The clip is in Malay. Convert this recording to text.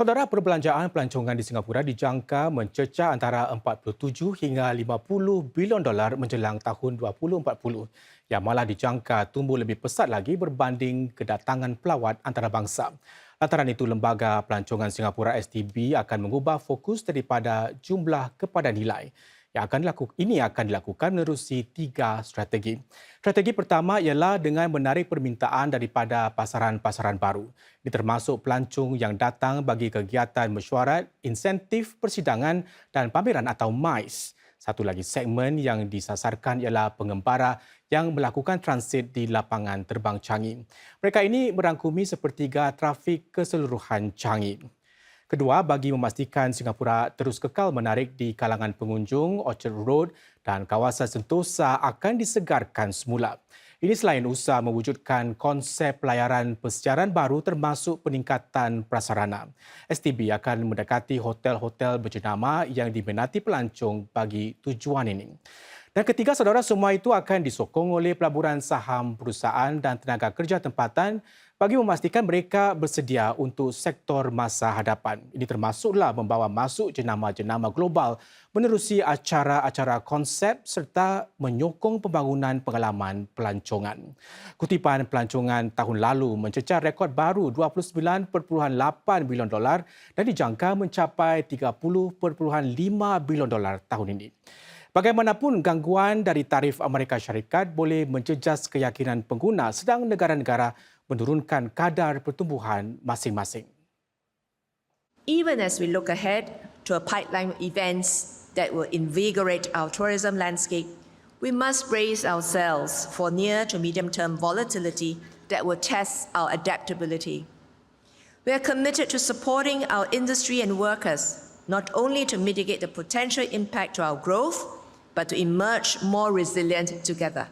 Saudara perbelanjaan pelancongan di Singapura dijangka mencecah antara 47 hingga 50 bilion dolar menjelang tahun 2040 yang malah dijangka tumbuh lebih pesat lagi berbanding kedatangan pelawat antarabangsa. Lantaran itu, Lembaga Pelancongan Singapura STB akan mengubah fokus daripada jumlah kepada nilai yang akan dilakukan ini akan dilakukan menerusi tiga strategi. Strategi pertama ialah dengan menarik permintaan daripada pasaran-pasaran baru. Ini termasuk pelancong yang datang bagi kegiatan mesyuarat, insentif persidangan dan pameran atau MICE. Satu lagi segmen yang disasarkan ialah pengembara yang melakukan transit di lapangan terbang Changi. Mereka ini merangkumi sepertiga trafik keseluruhan Changi. Kedua, bagi memastikan Singapura terus kekal menarik di kalangan pengunjung, Orchard Road dan kawasan Sentosa akan disegarkan semula. Ini selain usaha mewujudkan konsep pelayaran persecaran baru termasuk peningkatan prasarana. STB akan mendekati hotel-hotel berjenama yang diminati pelancong bagi tujuan ini. Dan ketiga, saudara semua itu akan disokong oleh pelaburan saham perusahaan dan tenaga kerja tempatan bagi memastikan mereka bersedia untuk sektor masa hadapan. Ini termasuklah membawa masuk jenama-jenama global menerusi acara-acara konsep serta menyokong pembangunan pengalaman pelancongan. Kutipan pelancongan tahun lalu mencecar rekod baru 29.8 bilion dolar dan dijangka mencapai 30.5 bilion dolar tahun ini. Bagaimanapun gangguan dari tarif Amerika Syarikat boleh menjejas keyakinan pengguna sedang negara-negara menurunkan kadar pertumbuhan masing-masing. Even as we look ahead to a pipeline of events that will invigorate our tourism landscape, we must brace ourselves for near to medium term volatility that will test our adaptability. We are committed to supporting our industry and workers, not only to mitigate the potential impact to our growth, but to emerge more resilient together.